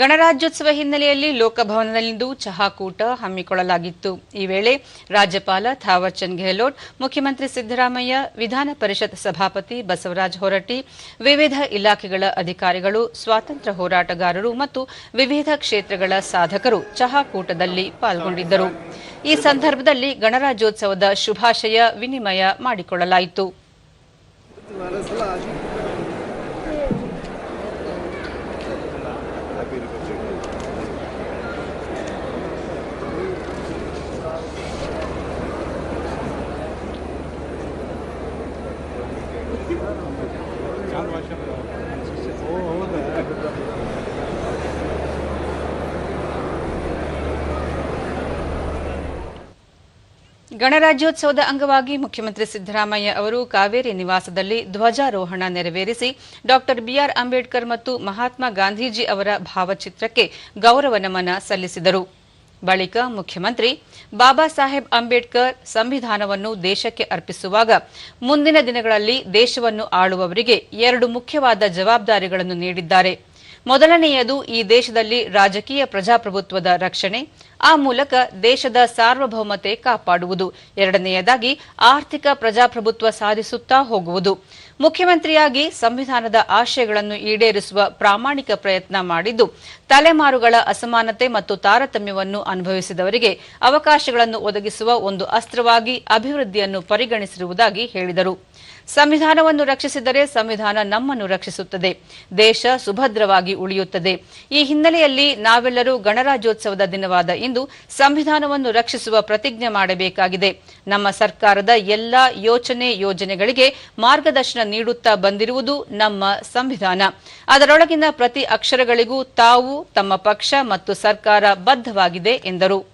ಗಣರಾಜ್ಯೋತ್ಸವ ಹಿನ್ನೆಲೆಯಲ್ಲಿ ಲೋಕಭವನದಲ್ಲಿಂದು ಚಹಾಕೂಟ ಹಮ್ಮಿಕೊಳ್ಳಲಾಗಿತ್ತು. ಈ ವೇಳೆ ರಾಜ್ಯಪಾಲ ಥಾವರ್ಚಂದ್ ಗೆಹ್ಲೋಟ್, ಮುಖ್ಯಮಂತ್ರಿ ಸಿದ್ದರಾಮಯ್ಯ, ವಿಧಾನ ಪರಿಷತ್ ಸಭಾಪತಿ ಬಸವರಾಜ ಹೊರಟ್ಟಿ, ವಿವಿಧ ಇಲಾಖೆಗಳ ಅಧಿಕಾರಿಗಳು, ಸ್ವಾತಂತ್ರ್ಯ ಹೋರಾಟಗಾರರು ಮತ್ತು ವಿವಿಧ ಕ್ಷೇತ್ರಗಳ ಸಾಧಕರು ಚಹಾಕೂಟದಲ್ಲಿ ಪಾಲ್ಗೊಂಡಿದ್ದರು. ಈ ಸಂದರ್ಭದಲ್ಲಿ ಗಣರಾಜ್ಯೋತ್ಸವದ ಶುಭಾಶಯ ವಿನಿಮಯ ಮಾಡಿಕೊಳ್ಳಲಾಯಿತು. ಗಣರಾಜ್ಯೋತ್ಸವದ ಅಂಗವಾಗಿ ಮುಖ್ಯಮಂತ್ರಿ ಸಿದ್ದರಾಮಯ್ಯ ಅವರು ಕಾವೇರಿ ನಿವಾಸದಲ್ಲಿ ಧ್ವಜಾರೋಹಣ ನೆರವೇರಿಸಿ ಡಾ ಬಿಆರ್ ಅಂಬೇಡ್ಕರ್ ಮತ್ತು ಮಹಾತ್ಮ ಗಾಂಧೀಜಿ ಅವರ ಭಾವಚಿತ್ರಕ್ಕೆ ಗೌರವ ನಮನ ಸಲ್ಲಿಸಿದರು. ಬಳಿಕ ಮುಖ್ಯಮಂತ್ರಿ ಬಾಬಾ ಸಾಹೇಬ್ ಅಂಬೇಡ್ಕರ್ ಸಂವಿಧಾನವನ್ನು ದೇಶಕ್ಕೆ ಅರ್ಪಿಸುವಾಗ ಮುಂದಿನ ದಿನಗಳಲ್ಲಿ ದೇಶವನ್ನು ಆಳುವವರಿಗೆ ಎರಡು ಮುಖ್ಯವಾದ ಜವಾಬ್ದಾರಿಗಳನ್ನು ನೀಡಿದ್ದಾರೆ. ಮೊದಲನೆಯದು ಈ ದೇಶದಲ್ಲಿ ರಾಜಕೀಯ ಪ್ರಜಾಪ್ರಭುತ್ವದ ರಕ್ಷಣೆ, ಆ ಮೂಲಕ ದೇಶದ ಸಾರ್ವಭೌಮತೆ ಕಾಪಾಡುವುದು. ಎರಡನೆಯದಾಗಿ ಆರ್ಥಿಕ ಪ್ರಜಾಪ್ರಭುತ್ವ ಸಾಧಿಸುತ್ತಾ ಹೋಗುವುದು. ಮುಖ್ಯಮಂತ್ರಿಯಾಗಿ ಸಂವಿಧಾನದ ಆಶಯಗಳನ್ನು ಈಡೇರಿಸುವ ಪ್ರಾಮಾಣಿಕ ಪ್ರಯತ್ನ ಮಾಡಿದ್ದು, ತಲೆಮಾರುಗಳ ಅಸಮಾನತೆ ಮತ್ತು ತಾರತಮ್ಯವನ್ನು ಅನುಭವಿಸಿದವರಿಗೆ ಅವಕಾಶಗಳನ್ನು ಒದಗಿಸುವ ಒಂದು ಅಸ್ತ್ರವಾಗಿ ಅಭಿವೃದ್ಧಿಯನ್ನು ಪರಿಗಣಿಸಿರುವುದಾಗಿ ಹೇಳಿದರು. ಸಂವಿಧಾನವನ್ನು ರಕ್ಷಿಸಿದರೆ ಸಂವಿಧಾನ ನಮ್ಮನ್ನು ರಕ್ಷಿಸುತ್ತದೆ. ದೇಶ ಸುಭದ್ರವಾಗಿ ಉಳಿಯುತ್ತದೆ. ಈ ಹಿನ್ನೆಲೆಯಲ್ಲಿ ನಾವೆಲ್ಲರೂ ಗಣರಾಜ್ಯೋತ್ಸವದ ದಿನವಾದ ಇಂದು ಸಂವಿಧಾನವನ್ನು ರಕ್ಷಿಸುವ ಪ್ರತಿಜ್ಞೆ ಮಾಡಬೇಕಾಗಿದೆ. ನಮ್ಮ ಸರ್ಕಾರದ ಎಲ್ಲ ಯೋಚನೆ ಯೋಜನೆಗಳಿಗೆ ಮಾರ್ಗದರ್ಶನ ನೀಡುತ್ತಾ ಬಂದಿರುವುದು ನಮ್ಮ ಸಂವಿಧಾನ. ಅದರೊಳಗಿನ ಪ್ರತಿ ಅಕ್ಷರಗಳಿಗೂ ತಾವು ತಮ್ಮ ಪಕ್ಷ ಮತ್ತು ಸರ್ಕಾರ ಬದ್ಧವಾಗಿದೆ ಎಂದರು.